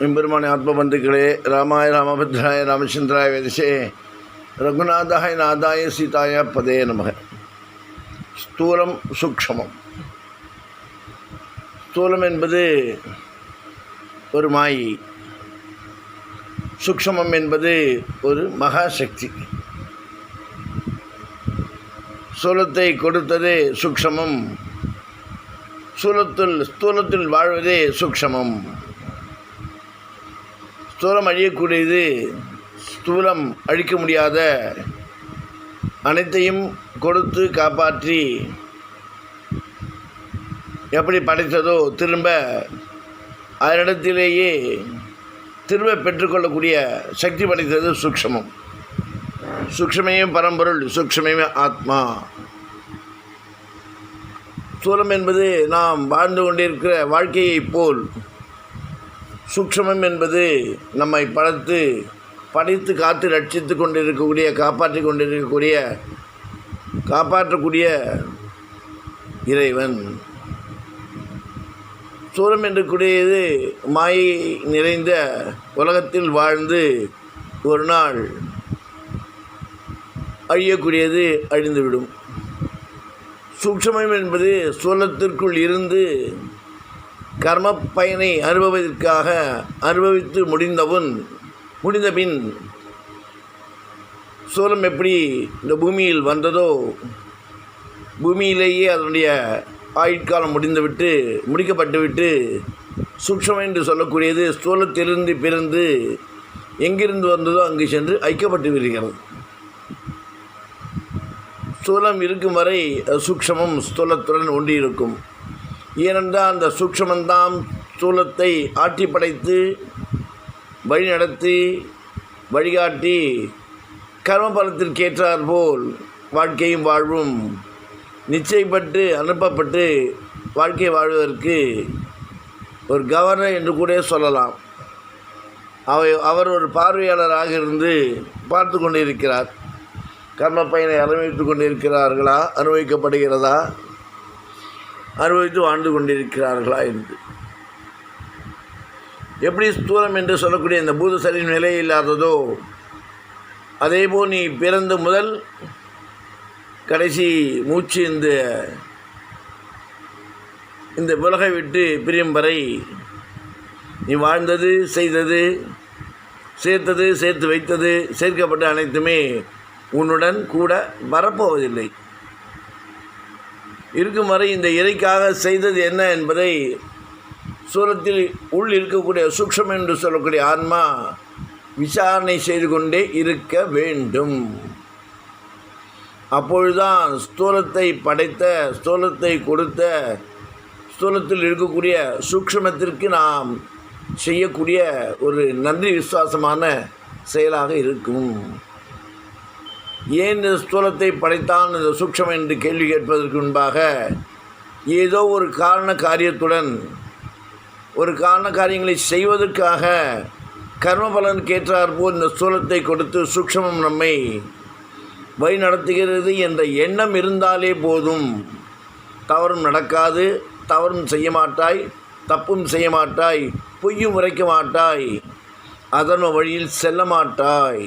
எம்பெருமானி ஆத்மபந்துக்களே ராமாய ராமபத்ராய ராமச்சந்திராய வேதிசே ரகுநாதாய நாதாய சீதாய பதே நமக. ஸ்தூலம் சூக்ஷமம். ஸ்தூலம் என்பது ஒரு மாயை. சூக்ஷமம் என்பது ஒரு மகாசக்தி. சூலத்தை கொடுத்தது சூக்ஷமம். சூலத்தில் ஸ்தூலத்தில் வாழ்வதே சூக்ஷமம். ஸ்தூலம் அழியக்கூடியது ஸ்தூலம் அழிக்க முடியாத அனைத்தையும் கொடுத்து காப்பாற்றி எப்படி படைத்ததோ திரும்ப அதனிடத்திலேயே திரும்ப பெற்றுக்கொள்ளக்கூடிய சக்தி படைத்தது சூக்ஷமம். சூக்ஷமையும் பரம்பொருள் சூக்ஷமையுமே ஆத்மா. ஸ்தூலம் என்பது நாம் வாழ்ந்து கொண்டிருக்கிற வாழ்க்கையைப் போல் சூக்ஷமம் என்பது நம்மை படைத்து படைத்து காத்து ரட்சித்து கொண்டிருக்கக்கூடிய காப்பாற்றி கொண்டிருக்கக்கூடிய காப்பாற்றக்கூடிய இறைவன். சூரம் என்று கூடியது மாயை நிறைந்த உலகத்தில் வாழ்ந்து ஒரு நாள் அழியக்கூடியது அழிந்துவிடும். சூக்ஷமம் என்பது சூலத்திற்குள் இருந்து கர்ம பயனை அனுபவதற்காக அனுபவித்து முடிந்தவன் முடிந்தபின் சூலம் எப்படி இந்த பூமியில் வந்ததோ பூமியிலேயே அதனுடைய ஆயுட்காலம் முடிந்துவிட்டு முடிக்கப்பட்டுவிட்டு சூக்ஷம் என்று சொல்லக்கூடியது ஸ்தூலத்திலிருந்து பிறந்து எங்கிருந்து வந்ததோ அங்கு சென்று ஐக்கப்பட்டு விடுகிறது ஸ்தூலம் இருக்கும் வரை சூக்ஷமம் ஸ்தூலத்துடன் ஒன்றியிருக்கும் ஏனென்றால் அந்த சூக்ஷமந்தான் சூலத்தை ஆட்டி படைத்து வழிநடத்தி வழிகாட்டி கர்மபலத்திற்கேற்றார் போல் வாழ்க்கையும் வாழ்வும் நிச்சயப்பட்டு அனுப்பப்பட்டு வாழ்க்கை வாழ்வதற்கு ஒரு கவர்னர் என்று கூட சொல்லலாம். அவை அவர் ஒரு பார்வையாளராக இருந்து பார்த்து கொண்டிருக்கிறார். கர்ம பயனை அனுபவித்து கொண்டிருக்கிறார்களா? அனுபவிக்கப்படுகிறதா? அனுபவித்து வாழ்ந்து கொண்டிருக்கிறார்களா என்று. எப்படி ஸ்தூலம் என்று சொல்லக்கூடிய இந்த பூதசரின் நிலை இல்லாததோ அதேபோல் நீ பிறந்த முதல் கடைசி மூச்சு இந்த இந்த உலகை விட்டு பிரியும் வரை நீ வாழ்ந்தது செய்தது சேர்த்தது சேர்த்து வைத்தது சேர்க்கப்பட்ட அனைத்துமே உன்னுடன் கூட வரப்போவதில்லை. இருக்கும் வரை இந்த இறைக்காக செய்தது என்ன என்பதை சூரத்தில் உள் இருக்கக்கூடிய சூக்ஷம் என்று சொல்லக்கூடிய ஆன்மா விசாரணை செய்து கொண்டே இருக்க வேண்டும். அப்பொழுதுதான் ஸ்தூலத்தை படைத்த ஸ்தூலத்தை கொடுத்த ஸ்தூலத்தில் இருக்கக்கூடிய சூக்ஷமத்திற்கு நாம் செய்யக்கூடிய ஒரு நன்றி விசுவாசமான செயலாக இருக்கும். ஏன் இந்த ஸ்தூலத்தை படைத்தான் இந்த சூக்ஷம் என்று கேள்வி கேட்பதற்கு முன்பாக ஏதோ ஒரு காரண காரியத்துடன் ஒரு காரண காரியங்களை செய்வதற்காக கர்மபலன் கேட்டார் போல் இந்த ஸ்தூலத்தை கொடுத்து சூக்ஷமம் நம்மை வழி நடத்துகிறது என்ற எண்ணம் இருந்தாலே போதும். தவறும் நடக்காது தவறும் செய்ய மாட்டாய் தப்பும் செய்ய மாட்டாய் பொய்யும் உரைக்க மாட்டாய் அதன் வழியில் செல்ல மாட்டாய்.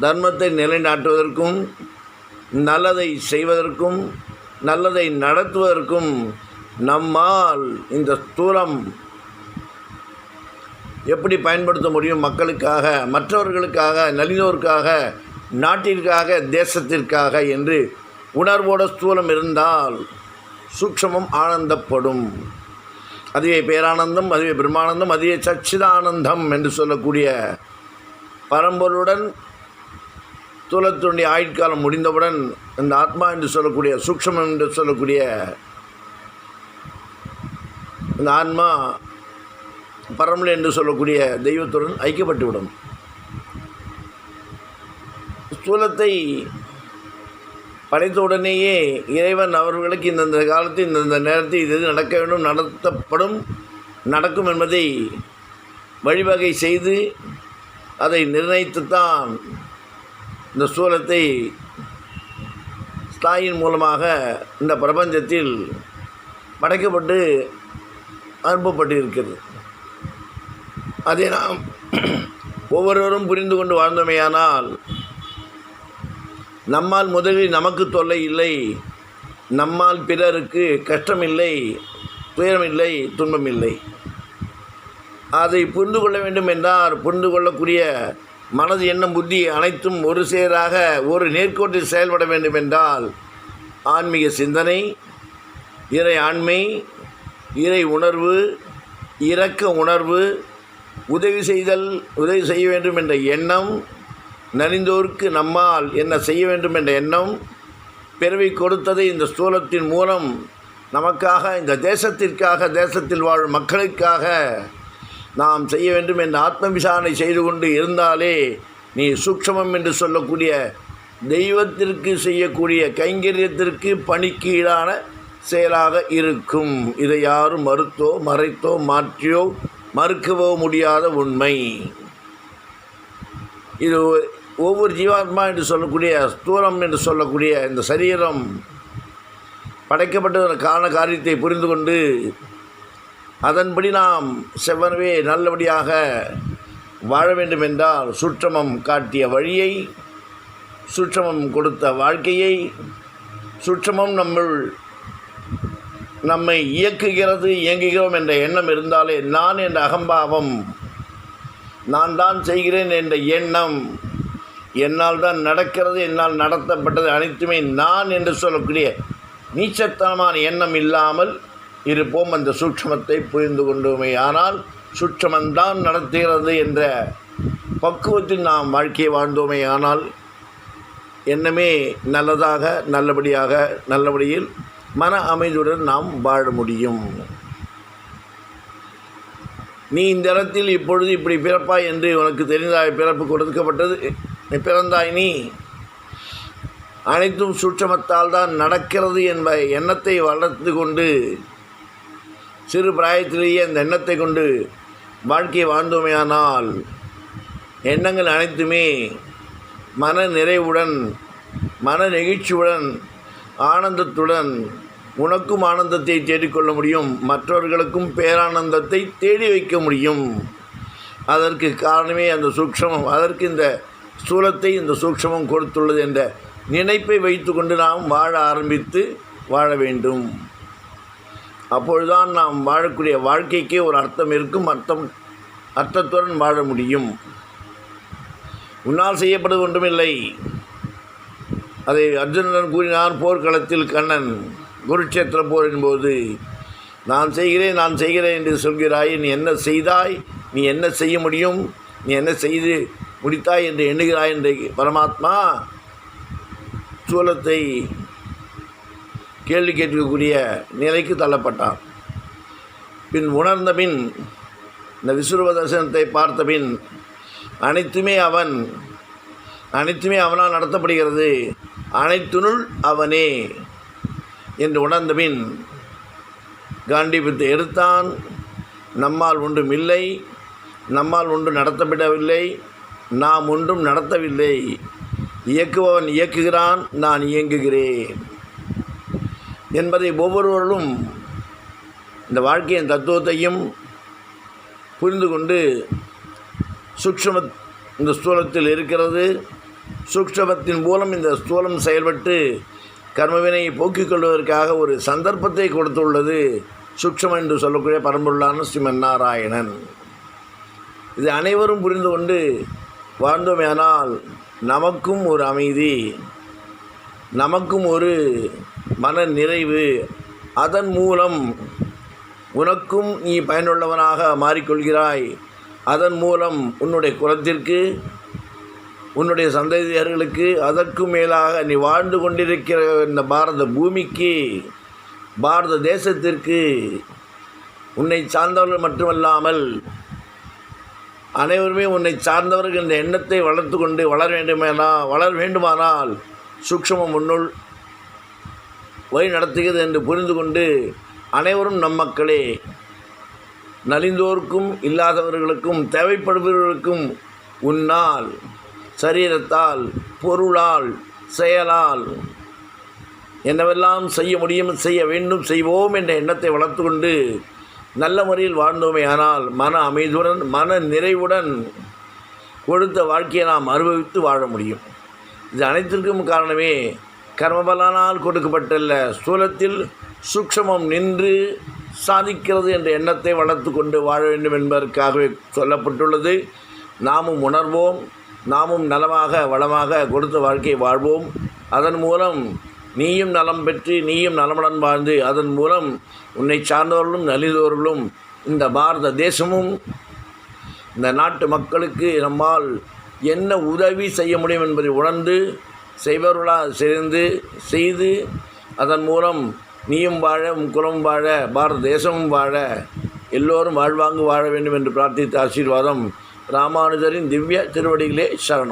தர்மத்தை நிலைநாட்டுவதற்கும் நல்லதை செய்வதற்கும் நல்லதை நடத்துவதற்கும் நம்மால் இந்த ஸ்தூலம் எப்படி பயன்படுத்த முடியும் மக்களுக்காக மற்றவர்களுக்காக நலினோருக்காக நாட்டிற்காக தேசத்திற்காக என்று உணர்வோட ஸ்தூலம் இருந்தால் சூக்ஷமம் ஆனந்தப்படும். அதுவே பேரானந்தம் அதுவே பிரம்மானந்தம் அதுவே சச்சிதானந்தம் என்று சொல்லக்கூடிய பரம்பொருளுடன் ஸ்தூலத்தினுடைய ஆயுட்காலம் முடிந்தவுடன் இந்த ஆத்மா என்று சொல்லக்கூடிய சூக்ஷமம் என்று சொல்லக்கூடிய இந்த ஆன்மா பரமலை என்று சொல்லக்கூடிய தெய்வத்துடன் ஐக்கியப்பட்டுவிடும். ஸ்தூலத்தை படைத்தவுடனேயே இறைவன் அவர்களுக்கு இந்தந்த காலத்தில் இந்தந்த நேரத்தில் இது இது நடக்க வேண்டும் நடத்தப்படும் நடக்கும் என்பதை வழிவகை செய்து அதை நிர்ணயித்துத்தான் இந்த ஸ்தூலத்தை ஸ்தாயின் மூலமாக இந்த பிரபஞ்சத்தில் படைக்கப்பட்டு அனுப்பப்பட்டிருக்கிறது. அதை நாம் ஒவ்வொருவரும் புரிந்து கொண்டு வாழ்ந்தோமேயானால் நம்மால் முதலில் நமக்கு தொல்லை இல்லை நம்மால் பிறருக்கு கஷ்டமில்லை துயரமில்லை துன்பமில்லை. அதை புரிந்து கொள்ள வேண்டும் என்றால் புரிந்து கொள்ளக்கூடிய மனது எண்ணம் புத்தி அனைத்தும் ஒரு சேராக ஒரு நேர்கோட்டில் செயல்பட வேண்டும் என்றால் ஆன்மீக சிந்தனை இறை ஆண்மை இறை உணர்வு இரக்க உணர்வு உதவி செய்தல் உதவி செய்ய வேண்டும் என்ற எண்ணம் நலிந்தோருக்கு நம்மால் என்ன செய்ய வேண்டும் என்ற எண்ணம் பிறவி கொடுத்ததை இந்த ஸ்தூலத்தின் மூலம் நமக்காக இந்த தேசத்திற்காக தேசத்தில் வாழும் மக்களுக்காக நாம் செய்ய வேண்டும் என்று ஆத்ம விசாரணை செய்து கொண்டு இருந்தாலே நீ சூக்ஷமம் என்று சொல்லக்கூடிய தெய்வத்திற்கு செய்யக்கூடிய கைங்கரியத்திற்கு பணிக்கு செயலாக இருக்கும். இதை யாரும் மறுத்தோ மறைத்தோ மாற்றியோ மறுக்கவோ முடியாத உண்மை. இது ஒவ்வொரு ஜீவாத்மா என்று சொல்லக்கூடிய ஸ்தூலம் என்று சொல்லக்கூடிய இந்த சரீரம் படைக்கப்பட்ட காரண காரியத்தை புரிந்து கொண்டு அதன்படி நாம் செவ்வனவே நல்லபடியாக வாழ வேண்டும் என்றால் சுற்றமம் காட்டிய வழியை சுற்றமம் கொடுத்த வாழ்க்கையை சுற்றமம் நம்முள் நம்மை இயக்குகிறது இயங்குகிறோம் என்ற எண்ணம் இருந்தாலே நான் என்ற அகம்பாவம் நான் தான் செய்கிறேன் என்ற எண்ணம் என்னால் தான் நடக்கிறது என்னால் நடத்தப்பட்டது அனைத்துமே நான் என்று சொல்லக்கூடிய நீச்சத்தனமான எண்ணம் இல்லாமல் இருப்போம் அந்த சூட்சமத்தை புரிந்து கொண்டோமே. ஆனால் சூட்சமந்தான் நடத்துகிறது என்ற பக்குவத்தில் நாம் வாழ்க்கையை வாழ்ந்தோமே. ஆனால் என்னமே நல்லதாக நல்லபடியாக நல்லபடியில் மன அமைதியுடன் நாம் வாழ முடியும். நீ இந்த இடத்தில் இப்பொழுது இப்படி பிறப்பாய் என்று உனக்கு தெரிந்தாய் பிறப்பு கொடுக்கப்பட்டது நீ பிறந்தாய் நீ. அனைத்தும் சூட்சமத்தால் தான் நடக்கிறது என்ப எண்ணத்தை வளர்த்து கொண்டு சிறு பிராயத்திலேயே அந்த எண்ணத்தை கொண்டு வாழ்க்கையை வாழ்ந்தோமேயானால் எண்ணங்கள் அனைத்துமே மன நிறைவுடன் மன நெகிழ்ச்சியுடன் ஆனந்தத்துடன் உனக்கும் ஆனந்தத்தை தேடிக்கொள்ள முடியும். மற்றவர்களுக்கும் பேரானந்தத்தை தேடி வைக்க முடியும். அதற்கு காரணமே அந்த சூக்ஷமம். அதற்கு இந்த ஸ்தூலத்தை இந்த சூக்ஷமம் கொடுத்துள்ளது என்ற நினைப்பை வைத்துக்கொண்டு நாம் வாழ ஆரம்பித்து வாழ வேண்டும். அப்பொழுதுதான் நாம் வாழக்கூடிய வாழ்க்கைக்கே ஒரு அர்த்தம் இருக்கும். அர்த்தம் அர்த்தத்துடன் வாழ முடியும். உன்னால் செய்யப்படுவது ஒன்றுமில்லை. அதை அர்ஜுனன் கூறினார் போர்க்களத்தில் கண்ணன் குருட்சேத்திர போரின் போது நான் செய்கிறேன் நான் செய்கிறேன் என்று சொல்கிறாய். நீ என்ன செய்தாய்? நீ என்ன செய்ய முடியும்? நீ என்ன செய்து முடித்தாய் என்று எண்ணுகிறாய் என்று பரமாத்மா சூலத்தை கேள்வி கேட்கக்கூடிய நிலைக்கு தள்ளப்பட்டான். பின் உணர்ந்த பின் இந்த விஸ்வரூப தரிசனத்தை பார்த்த பின் அனைத்துமே அவன் அனைத்துமே அவனால் நடத்தப்படுகிறது அனைத்துனுள் அவனே என்று உணர்ந்த பின் காண்டிபத்தை எடுத்தான் நம்மால் ஒன்றும் இல்லை நம்மால் ஒன்றும் நடத்தப்படவில்லை நாம் ஒன்றும் நடத்தவில்லை இயக்குபவன் இயக்குகிறான் நான் இயங்குகிறேன். என்பதை ஒவ்வொருவரும் இந்த வாழ்க்கையின் தத்துவத்தையும் புரிந்து கொண்டு சூக்ஷம இந்த ஸ்தூலத்தில் இருக்கிறது. சூக்ஷமத்தின் மூலம் இந்த ஸ்தூலம் செயல்பட்டு கர்மவினையை போக்கிக் கொள்வதற்காக ஒரு சந்தர்ப்பத்தை கொடுத்துள்ளது சூக்ஷம் என்று சொல்லக்கூடிய பரம்பொருளான ஸ்ரீமன்னாராயணன். இது அனைவரும் புரிந்து கொண்டு வாழ்ந்தோமேனால் நமக்கும் ஒரு அமைதி. நமக்கும் ஒரு மன நிறைவு அதன் மூலம் உனக்கும் நீ பயனுள்ளவனாக மாறிக்கொள்கிறாய். அதன் மூலம் உன்னுடைய குலத்திற்கு உன்னுடைய சந்ததியர்களுக்கு அதற்கும் மேலாக நீ வாழ்ந்து கொண்டிருக்கிற இந்த பாரத பூமிக்கு பாரத தேசத்திற்கு உன்னை சார்ந்தவர்கள் மட்டுமல்லாமல் அனைவருமே உன்னை சார்ந்தவர்கள் இந்த எண்ணத்தை வளர்த்து கொண்டு வளர வேண்டுமானால் வளர வேண்டுமானால் சூக்ஷமம் முன்னுள் வழி நடத்துகிறது என்று புரிந்து கொண்டு அனைவரும் நம் மக்களே நலிந்தோருக்கும் இல்லாதவர்களுக்கும் தேவைப்படுபவர்களுக்கும் உன்னால் சரீரத்தால் பொருளால் செயலால் என்னவெல்லாம் செய்ய முடியும் செய்ய வேண்டும் செய்வோம் என்ற எண்ணத்தை வளர்த்து கொண்டு நல்ல முறையில் வாழ்ந்தோமே. ஆனால் மன அமைதியுடன் மன நிறைவுடன் கொடுத்த வாழ்க்கையை நாம் அனுபவித்து வாழ முடியும். இது அனைத்திற்கும் காரணமே கர்மபலனால் கொடுக்கப்பட்டுள்ள ஸ்தூலத்தில் சூக்ஷமம் நின்று சாதிக்கிறது என்ற எண்ணத்தை வளர்த்து கொண்டு வாழ வேண்டும் என்பதற்காகவே சொல்லப்பட்டுள்ளது. நாமும் உணர்வோம் நாமும் நலமாக வளமாக கொடுத்த வாழ்க்கையை வாழ்வோம். அதன் மூலம் நீயும் நலம் பெற்று நீயும் நலமுடன் வாழ்ந்து அதன் மூலம் உன்னை சார்ந்தவர்களும் நலிந்தவர்களும் இந்த பாரத தேசமும் இந்த நாட்டு மக்களுக்கு நம்மால் என்ன உதவி செய்ய முடியும் என்பதை உணர்ந்து செய்வர்களாக சேர்ந்து செய்து அதன் மூலம் நீயும் வாழ உன் குலம் வாழ பாரத தேசமும் வாழ எல்லோரும் வாழ்வாங்கு வாழ வேண்டும் என்று பிரார்த்தித்த ஆசீர்வாதம் ராமானுஜரின் திவ்ய திருவடிகளே சரணம்.